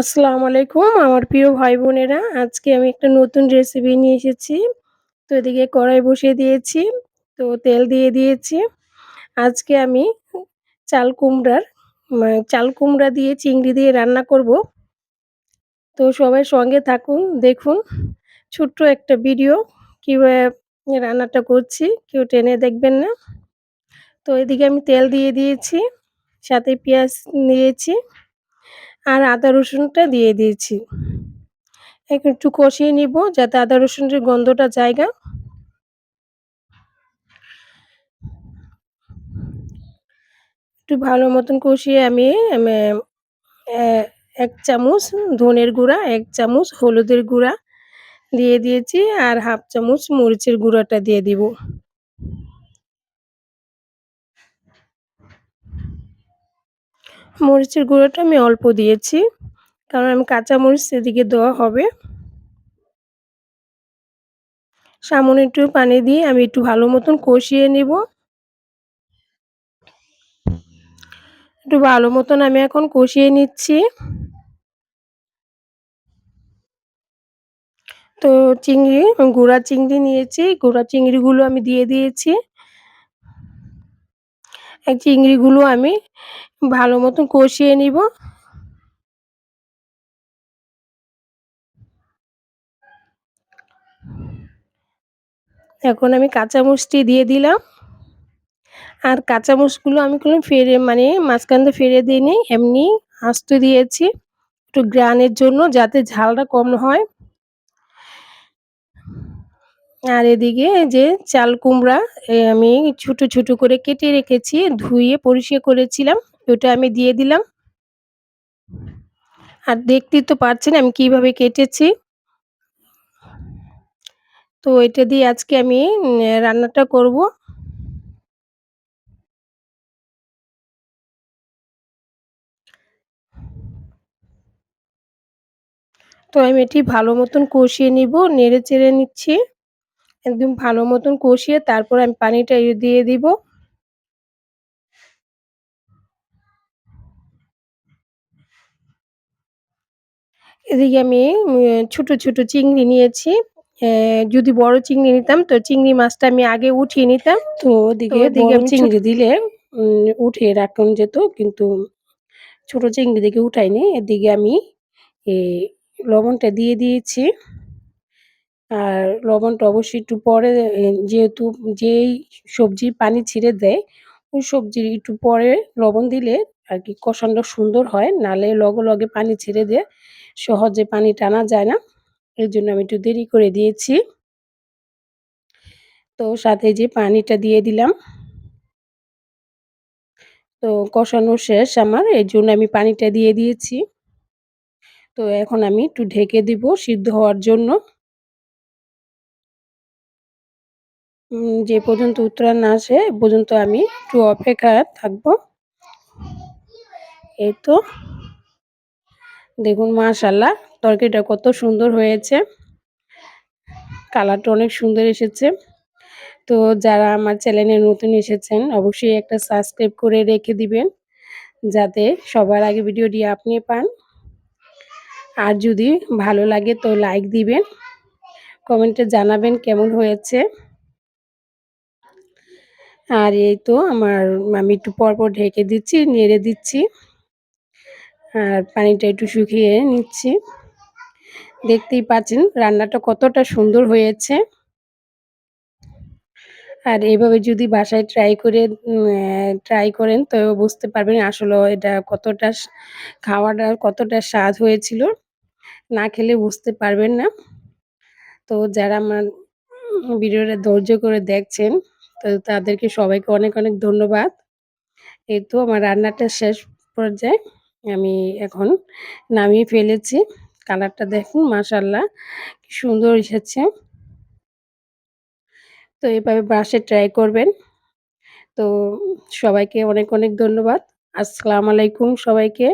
আসসালামু আলাইকুম, আমার প্রিয় ভাই বোনেরা আজকে আমি একটা নতুন রেসিপি নিয়ে এসেছি। তো এদিকে কড়াই বসিয়ে দিয়েছি, তো তেল দিয়ে দিয়েছি। আজকে আমি চাল কুমড়ার চাল কুমড়া দিয়ে চিংড়ি দিয়ে রান্না করব। তো সবাই সঙ্গে থাকুন, দেখুন ছোট্ট একটা ভিডিও কীভাবে রান্নাটা করছি, কেউ টেনে দেখবেন না। তো এদিকে আমি তেল দিয়ে দিয়েছি, সাথে পেঁয়াজ নিয়েছি। আর আদা রসুনটা দিয়ে দিয়েছি। এখন একটু কষিয়ে নিব যাতে আদা রসুনের গন্ধটা জায়গা। একটু ভালো মতন কষিয়ে আমি এক চামচ ধনের গুঁড়া, এক চামচ হলুদের গুঁড়া দিয়ে দিয়েছি আর হাফ চামচ মরিচের গুঁড়াটা দিয়ে দিব। মরিচের গুঁড়োটা আমি অল্প দিয়েছি, কারণ আমি কাঁচা মরিচ সেদিকে দেওয়া হবে। সামান্য একটু পানি দিয়ে আমি একটু ভালো মতন কষিয়ে নেব। একটু ভালো মতন আমি এখন কষিয়ে নিচ্ছি। তো চিংড়ি, গুঁড়া চিংড়ি নিয়েছি, গুঁড়া চিংড়িগুলো আমি দিয়ে দিয়েছি। চিংড়িগুলো আমি ভালো মতন কষিয়ে নিব। এখন আমি কাঁচামরিচটি দিয়ে দিলাম। আর কাঁচামরিচগুলো আমি কোনো ফেরে মানে মাঝখান দিয়ে ফেরে দিইনি, এমনি আস্ত দিয়েছি। একটু গ্রানের জন্য যাতে ঝালটা কম হয়। আর এদিকে যে চাল কুমড়া আমি ছোট ছোট করে কেটে রেখেছি, ধুয়ে পরিষ্কার করেছিলাম, ওটা আমি দিয়ে দিলাম। আর দেখতেই তো পারছেন আমি কীভাবে কেটেছি। তো এটা দিয়ে আজকে আমি রান্নাটা করব। তো আমি এটি ভালো মতন কষিয়ে নিব, নেড়ে চেড়ে নিচ্ছি। একদম ভালো মতন কষিয়ে তারপর আমি পানিটা দিয়ে দিব। এদিকে আমি ছোট ছোট চিংড়ি নিয়েছি। যদি বড় চিংড়ি নিতাম তো চিংড়ি মাছটা আমি আগে উঠিয়ে নিতাম। তো ওদিকে দিকে চিংড়ি দিলে উঠিয়ে রাখুন যেত কিন্তু ছোট চিংড়ি দিকে উঠাইনি এদিকে আমি লবণটা দিয়ে দিয়েছি। আর লবণটা অবশ্যই একটু পরে যেহেতু যেই সবজির পানি ছিঁড়ে দেয়, ওই সবজির একটু পরে লবণ দিলে আর কি কষানটা সুন্দর হয়, নালে লগে লগে পানি ছেড়ে দিয়ে, সহজে পানি টানা যায় না। এর জন্য আমি একটু দেরি করে দিয়েছি। তো সাথে যে পানিটা দিয়ে দিলাম। তো কষানো শেষ আমার, এর জন্য আমি পানিটা দিয়ে দিয়েছি। তো এখন আমি একটু ঢেকে দিব সিদ্ধ হওয়ার জন্য। যে পর্যন্ত উত্তরা না আসে পর্যন্ত আমি একটু অপেক্ষা থাকব। এই তো, দেখুন মাশাল্লাহ তরকারিটা কত সুন্দর হয়েছে। কালারটা অনেক সুন্দর এসেছে। তো যারা আমার চ্যানেলে নতুন এসেছেন, অবশ্যই একটা সাবস্ক্রাইব করে রেখে দিবেন, যাতে সবার আগে ভিডিওটি আপনি পান। আর যদি ভালো লাগে, তো লাইক দিবেন। কমেন্টে জানাবেন কেমন হয়েছে। আর এই তো আমার আমি একটু পরপর ঢেকে দিচ্ছি, নেড়ে দিচ্ছি। আর পানিটা একটু শুকিয়ে নিচ্ছি। দেখতেই পাচ্ছেন রান্নাটা কতটা সুন্দর হয়েছে। আর এইভাবে যদি বাসায় ট্রাই করে ট্রাই করেন তো বুঝতে পারবেন আসলে এটা কতটা খাওয়াটা কতটা স্বাদ হয়েছিল। না খেলে বুঝতে পারবেন না। তো যারা আমার ভিডিওটা ধৈর্য করে দেখছেন তো তাদেরকে সবাইকে অনেক অনেক ধন্যবাদ। এই তো আমার রান্নাটা শেষ পর্যায়ে আমি এখন নামিয়ে ফেলেছি। কালারটা দেখুন মাসাল্লাহ কি সুন্দর এসেছে। তো এভাবে ব্রাশে ট্রাই করবেন। তো সবাইকে অনেক অনেক ধন্যবাদ। আসসালামু আলাইকুম সবাইকে।